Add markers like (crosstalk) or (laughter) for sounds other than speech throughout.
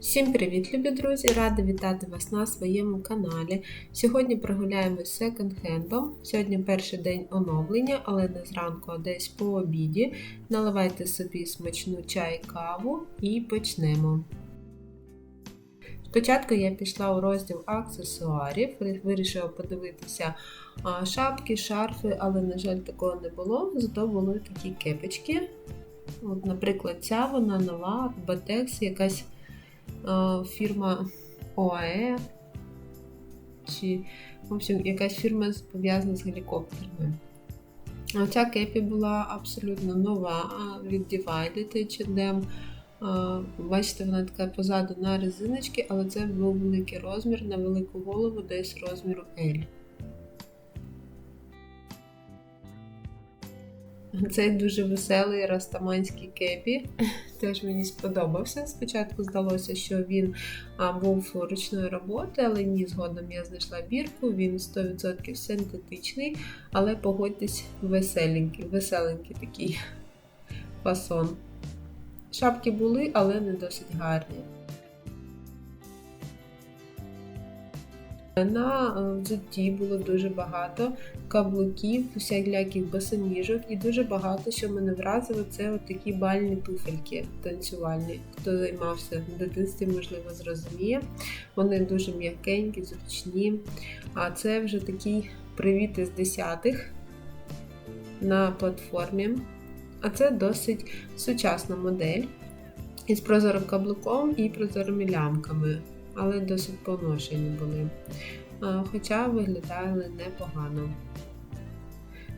Всім привіт, любі друзі! Рада вітати вас на своєму каналі. Сьогодні прогуляємось секонд-хендом. Сьогодні перший день оновлення, але не зранку, а десь по обіді. Наливайте собі смачну чай, каву і почнемо. Спочатку я пішла у розділ аксесуарів, вирішила подивитися шапки, шарфи, але, на жаль, такого не було, зато були такі кепочки. От, Наприклад, ця вона нова, Батекс, якась фірма ОАЕ, чи, в общем, якась фірма пов'язана з гелікоптерами. Ця кепі була абсолютно нова від Divided H&M. Бачите, вона така позаду на резиночки, але це був великий розмір на велику голову, десь розміру L. Цей дуже веселий растаманський кепі. Теж мені сподобався. Спочатку здалося, що він був ручної роботи, але ні, згодом я знайшла бірку, він 100% синтетичний, але погодьтесь, веселенький, веселенький такий фасон. Шапки були, але не досить гарні. На е, взутті було дуже багато каблуків, всяких босоніжок і дуже багато, що мене вразило, це от такі бальні туфельки танцювальні. Хто займався в дитинстві, можливо, зрозуміє. Вони дуже м'якенькі, зручні. А це вже такий привіт із десятих на платформі. А це досить сучасна модель із прозорим каблуком і прозорими лямками але досить поношені були. Хоча виглядали непогано.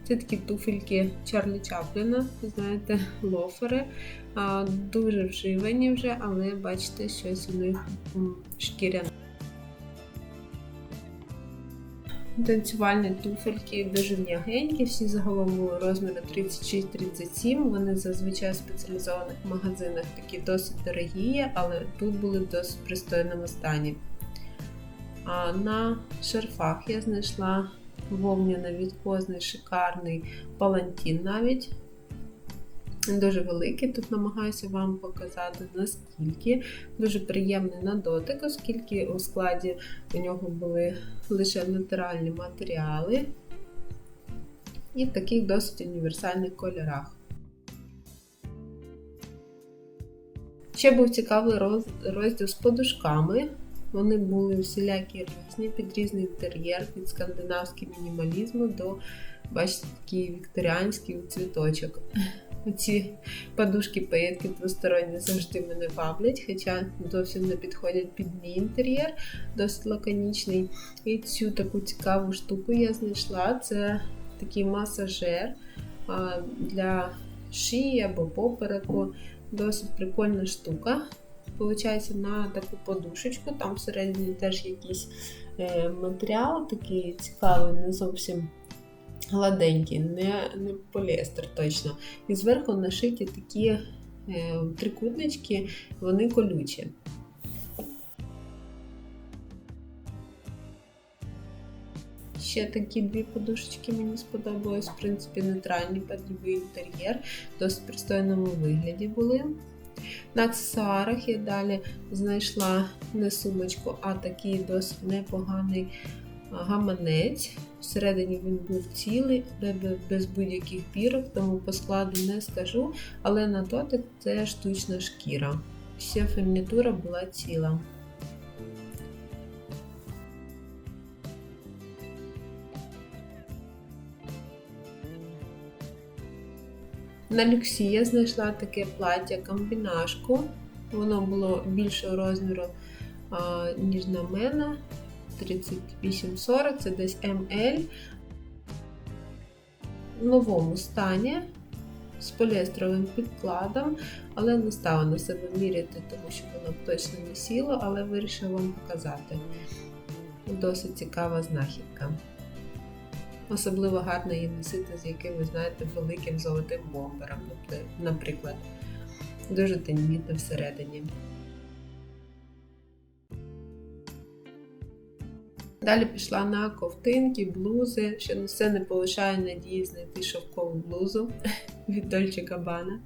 Це такі туфельки Чарлі Чапліна, знаєте, лофери. Дуже вживані вже, але бачите, щось у них шкіряне. Танцювальні туфельки дуже м'ягенькі, всі загалом були розміру 36-37. Вони зазвичай в спеціалізованих магазинах такі досить дорогі, але тут були в досить пристойному стані. А на шарфах я знайшла вовняно-відкозний шикарний палантін навіть. Дуже великий, тут намагаюся вам показати наскільки. Дуже приємний на дотик, оскільки у складі у нього були лише натуральні матеріали і в таких досить універсальних кольорах. Ще був цікавий розділ з подушками. Вони були всілякі різні, під різний інтер'єр, від скандинавського мінімалізму до, бачите, такий вікторіанський цвіточок. Ці подушки паєтки двосторонні завжди мене ваблять, хоча зовсім не підходять під мій інтер'єр, досить лаконічний. І цю таку цікаву штуку я знайшла. Це такий масажер для шиї або попереку. Досить прикольна штука. Получається, на таку подушечку, там всередині теж якийсь е, матеріал такий цікавий, не зовсім гладенькі, не не поліестер точно. І зверху нашиті такі е, трикутнички, вони колючі. Ще такі дві подушечки мені сподобались, в принципі, нейтральний подібний інтер'єр, досить пристойному вигляді були. На аксесуарах я далі знайшла не сумочку, а такий досить непоганий гаманець. Всередині він був цілий, без будь-яких бірок, тому по складу не скажу, але на дотик це штучна шкіра. Вся фурнітура була ціла. На люксі я знайшла таке плаття комбінашку. Воно було більшого розміру, ніж на мене. 3840, це десь ML. В новому стані з поліестровим підкладом, але не стала на себе міряти, тому що воно точно не сіло, але вирішила вам показати. Досить цікава знахідка. Особливо гарно її носити з якимось, знаєте, великим золотим бомбером, наприклад. Дуже тендітно всередині. Далі пішла на ковтинки, блузи, що все не полишає надії знайти шовкову блузу (laughs) від Dolce Gabbana.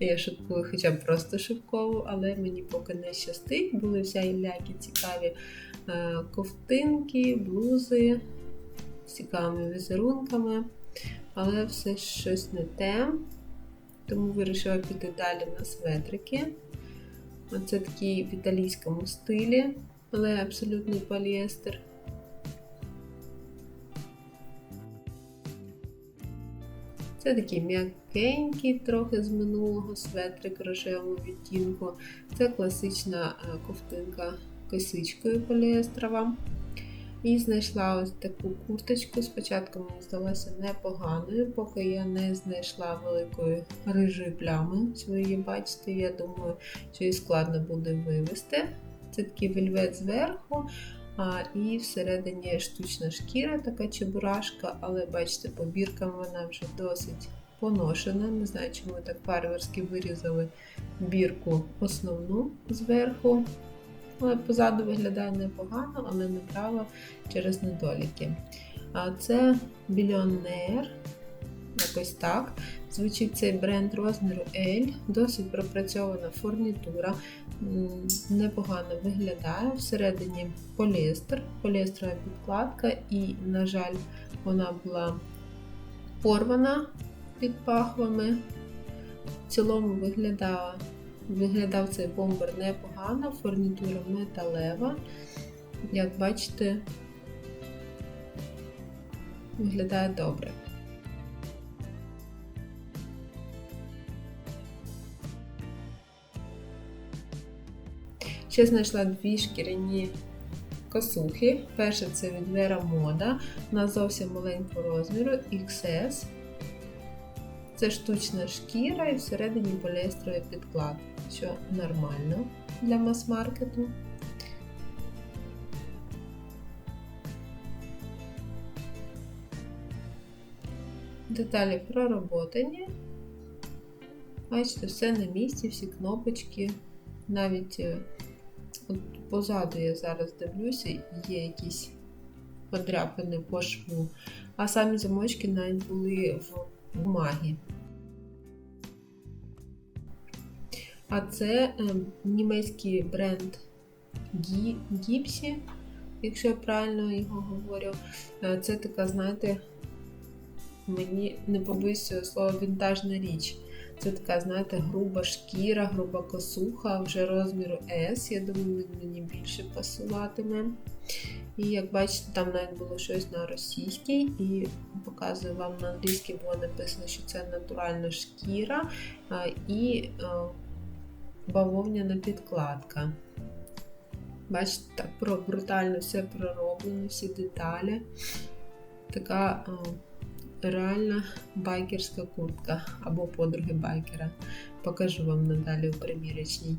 Я шуткую хоча б просто шовкову, але мені поки не щастить. Були всякі цікаві е, ковтинки, блузи з цікавими візерунками, але все щось не те. Тому вирішила піти далі на светрики. Оце такий в італійському стилі, але абсолютний поліестер. Це такий м'якенький, трохи з минулого светрик рожевого відтінку. Це класична е, ковтинка косичкою поліестрова. І знайшла ось таку курточку. Спочатку мені здалося непоганою, поки я не знайшла великої рижої плями. Ви її бачите, я думаю, що її складно буде вивести. Це такий вельвет зверху, і всередині штучна шкіра, така чебурашка, але бачите, по біркам вона вже досить поношена. Не знаю, чому так фарверськи вирізали бірку основну зверху. Але позаду виглядає непогано, але не право через недоліки. А це Більйонер, якось так. Звучить цей бренд розміру L, досить пропрацьована фурнітура, непогано виглядає. Всередині поліестер, поліестрова підкладка, і, на жаль, вона була порвана під пахвами. В цілому виглядала Виглядав цей бомбер непогано, фурнітура металева. Як бачите, виглядає добре. Ще знайшла дві шкіряні косухи. Перша це від Vera Moda на зовсім маленького розміру XS. Це штучна шкіра і всередині поліестровий підклад, що нормально для мас-маркету. Деталі пророботані. Бачите, все на місці, всі кнопочки. Навіть е, от позаду я зараз дивлюся, є якісь подряпини по шву. А самі замочки навіть були в бумаги. А це е, німецький бренд Гіпсі, якщо я правильно його говорю. Е, це така, знаєте, мені не побоюсь цього слова вінтажна річ. Це така, знаєте, груба шкіра, груба косуха, вже розміру S. Я думаю, він мені більше пасуватиме. І як бачите, там навіть було щось на російській, і показую вам на англійській було написано, що це натуральна шкіра і бавовняна підкладка. Бачите, так брутально все пророблено, всі деталі. Така реальна байкерська куртка або подруги байкера. Покажу вам надалі у примірячній.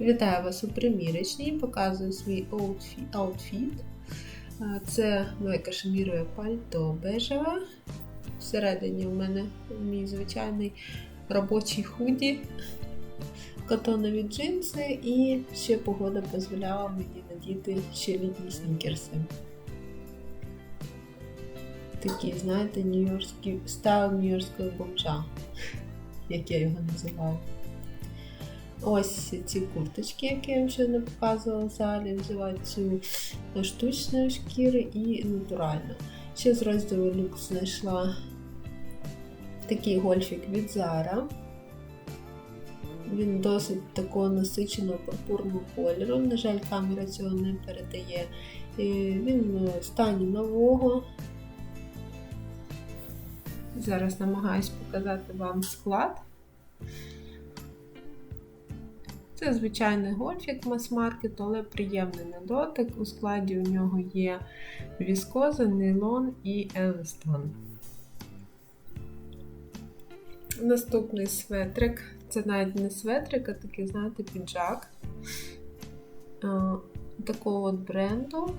Вітаю вас у примірочній, показую свій аутфіт. Це моє кашемірове пальто бежеве. Всередині у мене мій звичайний робочий худі, котонові джинси і ще погода дозволяла мені надіти ще літні снікерси. Такі, знаєте, нью-йоркський стайл нью-йоркського бомжа, (laughs) як я його називаю. Ось ці курточки, які я ще не показувала в залі, взяла цю штучної шкіри і натуральну. Ще з розділу люкс знайшла такий гольфік від Zara. Він досить такого насиченого пурпурного кольору. На жаль, камера цього не передає. І Він в стані нового. Зараз намагаюсь показати вам склад. Це звичайний гольфік мас-маркету, але приємний на дотик. У складі у нього є віскоза, нейлон і елестон. Наступний светрик Це навіть не светрик, а такий, знаєте, піджак такого от бренду.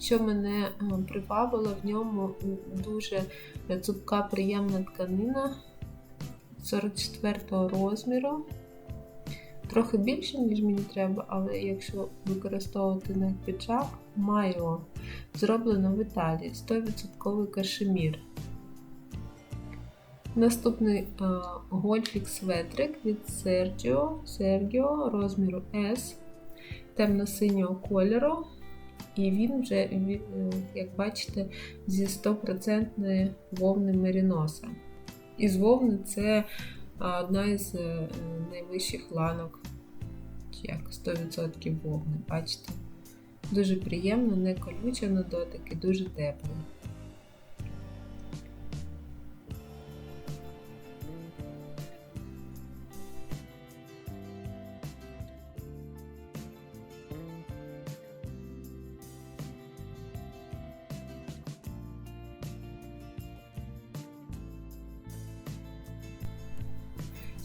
Що мене привабило, в ньому дуже цупка, приємна тканина 44 розміру. Трохи більше, ніж мені треба, але якщо використовувати на піджак, майло зроблено в Італії 100% кашемір. Наступний гольфік светрик від Sergio, Sergio розміру S темно-синього кольору. І він вже, е, як бачите, зі 100% вовни меріноса. Із вовни це одна із е, найвищих ланок, як 100% вогни, бачите? Дуже приємно, не колюча на дотик і дуже тепло.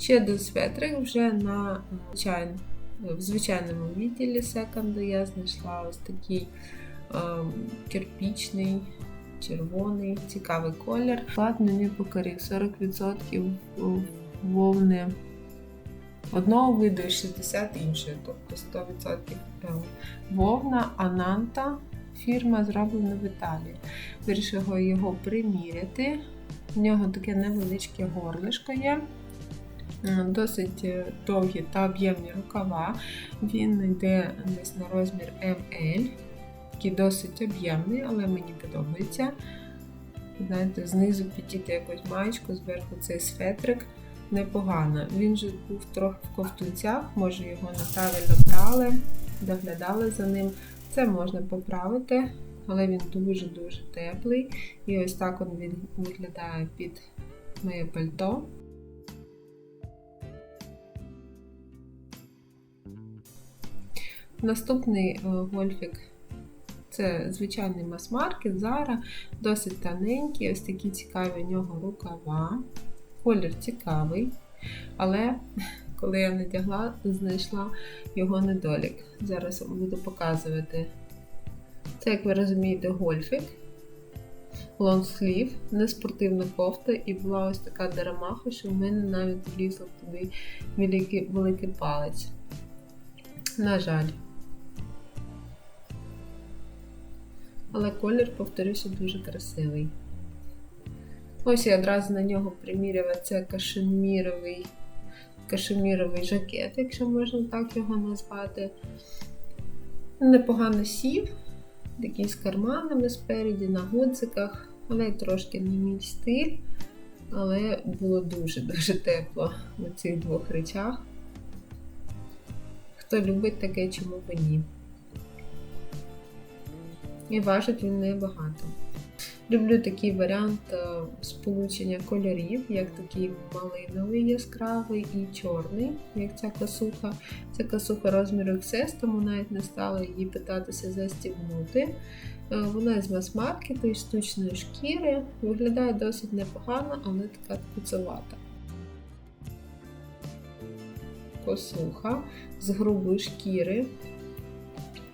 Ще до светрик вже на звичайно, в звичайному відділі секонду я знайшла ось такий е, кирпічний, червоний, цікавий колір. Склад мені покорив 40% вовни одного виду і 60 іншої, тобто 100% вовна, ананта. Фірма зроблена в Італії. Вирішила його приміряти. У нього таке невеличке горлишко є. Е, досить е, довгі та об'ємні рукава. Він йде десь на розмір ML, такий досить об'ємний, але мені подобається. Знаєте, Знизу підійти якусь маєчку, зверху цей светрик непогано. Він же був трохи в ковтунцях, може його неправильно брали, доглядали за ним. Це можна поправити, але він дуже-дуже теплий. І ось так він виглядає під моє пальто. Наступний е, гольфік це звичайний мас-маркет, Zara, досить тоненький, ось такі цікаві у нього рукава. Колір цікавий, але (laughs) коли я надягла, знайшла його недолік. Зараз буду показувати. Це, як ви розумієте, гольфік, лонгслів, не спортивна кофта, і була ось така дерамаха, що в мене навіть влізла туди великий, великий палець. На жаль. Але колір, повторюся, дуже красивий. Ось я одразу на нього приміряла це кашеміровий кашеміровий жакет, якщо можна так його назвати. Непогано сів, такий з карманами спереді, на гудзиках, але трошки не мій стиль. Але було дуже-дуже тепло у цих двох речах. Хто любить таке, чому б ні і важить він небагато. Люблю такий варіант е, сполучення кольорів, як такий малиновий яскравий і чорний, як ця косуха. Це косуха розміру XS, тому навіть не стала її питатися застібнути. Е, вона з мас-маркету і штучної шкіри. Виглядає досить непогано, але така куцевата. Косуха з грубої шкіри.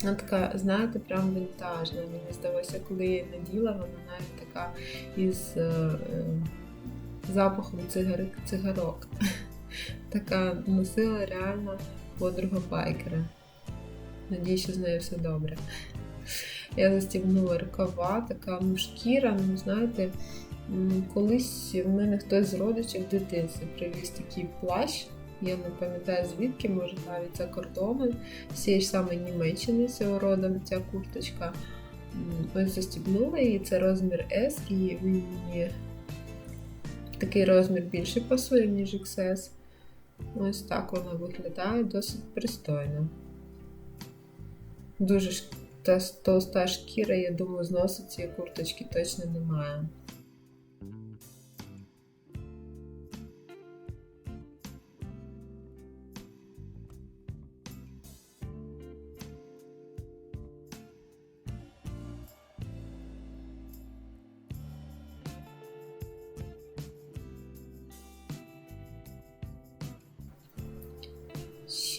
Вона така, знаєте, прям вінтажна. Мені здалося, коли я її наділа, вона навіть така із е, е, запахом цигар... цигарок. (laughs) така носила реально подруга байкера. Надіюсь, що з нею все добре. Я застібнула рукава, така ну, шкіра, ну, знаєте, колись в мене хтось з родичів в привіз такий плащ. Я не пам'ятаю звідки, може навіть за кордоном. Всі ж саме Німеччини цього родом ця курточка. Ось застібнула її, це розмір S, і мені такий розмір більше пасує, ніж XS. Ось так вона виглядає досить пристойно. Дуже толста шкіра, я думаю, зносить цієї курточки точно немає.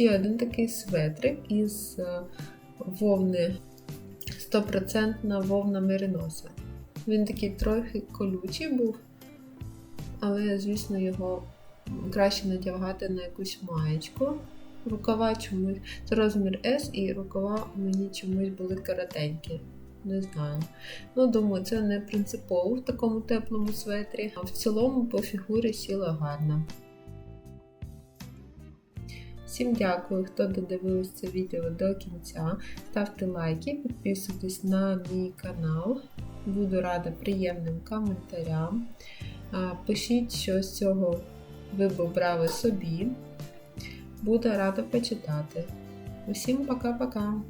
Ще один такий светрик із е, вовни 100% вовна мериноса. Він такий трохи колючий був, але, звісно, його краще надягати на якусь маєчку. Рукава чомусь. Це розмір S і рукава мені чомусь були коротенькі. Не знаю. Ну, думаю, це не принципово в такому теплому светрі, а в цілому по фігурі сіла гарно. Всім дякую, хто додивився це відео до кінця. Ставте лайки, підписуйтесь на мій канал. Буду рада приємним коментарям. Пишіть, що з цього ви б обрали собі. Буду рада почитати. Усім пока-пока!